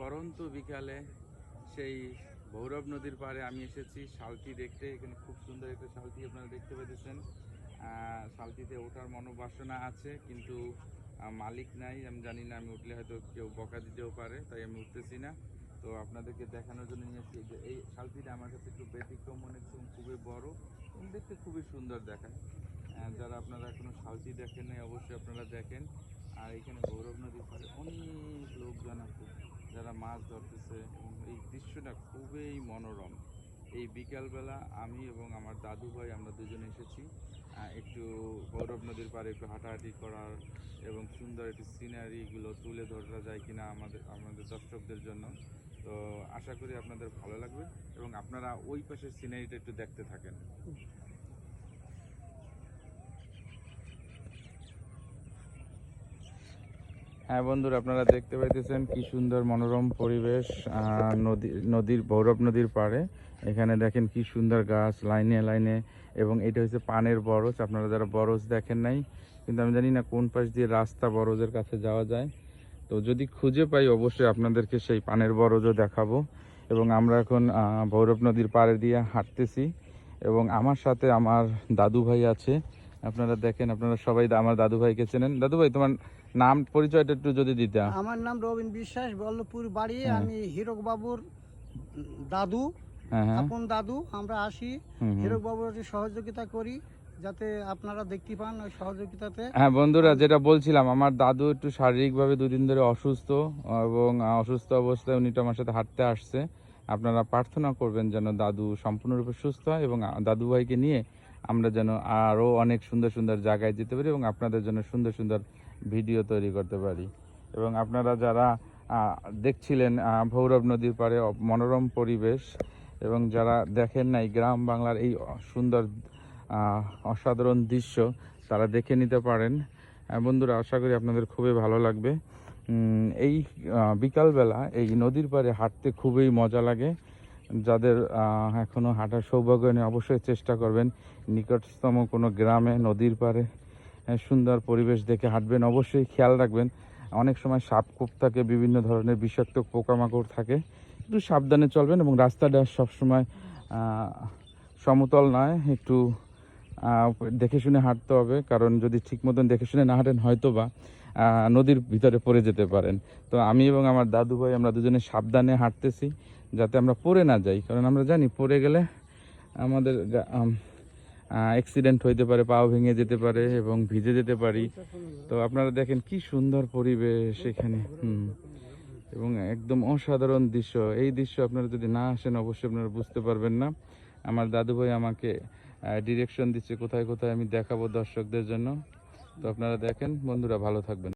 পরন্ত বিকালে সেই ভৈরব নদীর পাড়ে আমি এসেছি। শালটি দেখতে, এখানে খুব সুন্দর একটা শালটি আপনারা দেখতে পেতেছেন শালটিতে ওঠার মনোবাসনা আছে, কিন্তু মালিক নাই। আমি জানি না, আমি উঠলে হয়তো কেউ বকা দিতেও পারে, তাই আমি উঠতেছি না। তো আপনাদেরকে দেখানোর জন্য নিয়ে এসেছি। যে, এই শালটিটা আমার কাছে একটু ব্যতিক্রম মনে খুবই বড় এবং দেখতে খুবই সুন্দর দেখায়। যারা আপনারা এখনও শালটি দেখেন নাই অবশ্যই আপনারা দেখেন। আর এখানে গৌরব নদীর পাড়ে অনেক লোকজন আছে। যারা মাছ ধরতেছে এই দৃশ্যটা খুবই মনোরম। এই বিকালবেলা আমি এবং আমার দাদু ভাই আমরা দুজনে এসেছি একটু গৌরব নদীর পাড়ে একটু হাঁটাহাঁটি করার এবং সুন্দর একটি সিনারিগুলো তুলে ধরা যায় কিনা আমাদের আমাদের দর্শকদের জন্য। তো আশা করি আপনাদের ভালো লাগবে এবং আপনারা ওই পাশের সিনারিটা একটু দেখতে থাকেন। হ্যাঁ বন্ধুরা, আপনারা দেখতে পাইতেছেন কি সুন্দর মনোরম পরিবেশ নদী, নদীর, ভৈরব নদীর পাড়ে। এখানে দেখেন কি সুন্দর গাছ, লাইনে লাইনে, এবং এটা হচ্ছে পানের বরজ। আপনারা যারা বরজ দেখেন নাই, কিন্তু আমি জানি না কোন পাশ দিয়ে রাস্তা বরজের কাছে যাওয়া যায়। তো যদি খুঁজে পাই, অবশ্যই আপনাদেরকে সেই পানের বরজও দেখাবো। এবং আমরা এখন ভৈরব নদীর পাড়ে দিয়ে হাঁটতেছি। এবং আমার সাথে আমার দাদু ভাই আছে আপনারা দেখেন আপনারা সবাই আমার দাদু ভাইকে চেনেন। দাদু ভাই তোমার নাম পরিচয়টা একটু যদি দিতা। আমার নাম রবিন বিশ্বাস বল্লভপুর বাড়ি হ্যাঁ। আমি হীরক বাবুর দাদু হ্যাঁ হ্যাঁ। আপন দাদু আমরা আসি। হুম। বাবুর সহযোগিতা করি যাতে আপনারা দেখতে পান ওই সহযোগিতাতে। হ্যাঁ বন্ধুরা যেটা বলছিলাম আমার দাদু একটু শারীরিকভাবে দুদিন ধরে অসুস্থ এবং অসুস্থ অবস্থায় উনি তো আমার সাথে হাঁটতে আসছে। আপনারা প্রার্থনা করবেন যেন দাদু সম্পূর্ণরূপে সুস্থ হয় এবং দাদু ভাইকে নিয়ে আমরা যেন আরও অনেক সুন্দর সুন্দর জায়গায় যেতে পারি এবং আপনাদের জন্য সুন্দর সুন্দর ভিডিও তৈরি করতে পারি। এবং আপনারা যারা দেখছিলেন ভৈরব নদীর পারে মনোরম পরিবেশ এবং যারা দেখেন নাই গ্রাম বাংলার এই সুন্দর অসাধারণ দৃশ্য, তারা দেখে নিতে পারেন। বন্ধুরা, আশা করি আপনাদের খুবই ভালো লাগবে। এই বিকালবেলা এই নদীর পাড়ে হাঁটতে খুবই মজা লাগে। যাদের এখনও হাঁটার সৌভাগ্য নেই, অবশ্যই চেষ্টা করবেন। নিকটতম কোনো গ্রামে, নদীর পাড়ে সুন্দর পরিবেশ দেখে হাঁটবেন। অবশ্যই খেয়াল রাখবেন, অনেক সময় সাপ কূপ থাকে, বিভিন্ন ধরনের বিষাক্ত পোকামাকড় থাকে। একটু সাবধানে চলবেন এবং রাস্তাটা সবসময় সমতল নয়, একটু দেখে শুনে হাঁটতে হবে। কারণ যদি ঠিক মতন দেখে শুনে না হাঁটেন হয়তো বা নদীর ভিতরে পড়ে যেতে পারেন। তো আমি এবং আমার দাদু ভাই আমরা দুজনে সাবধানে হাঁটতেছি। যাতে আমরা পড়ে না যাই, কারণ আমরা জানি পড়ে গেলে আমাদের অ্যাক্সিডেন্ট হইতে পারে, পাও ভেঙে যেতে পারে এবং ভিজে যেতে পারি। তো আপনারা দেখেন কি সুন্দর পরিবেশ এখানে, হুম। এবং একদম অসাধারণ দৃশ্য। এই দৃশ্য আপনারা যদি না আসেন, অবশ্যই আপনারা বুঝতে পারবেন না। আমার দাদু ভাই আমাকে ডিরেকশন দিচ্ছে, কোথায় কোথায় আমি দেখাবো দর্শকদের জন্য। তো আপনারা দেখেন, বন্ধুরা ভালো থাকবেন।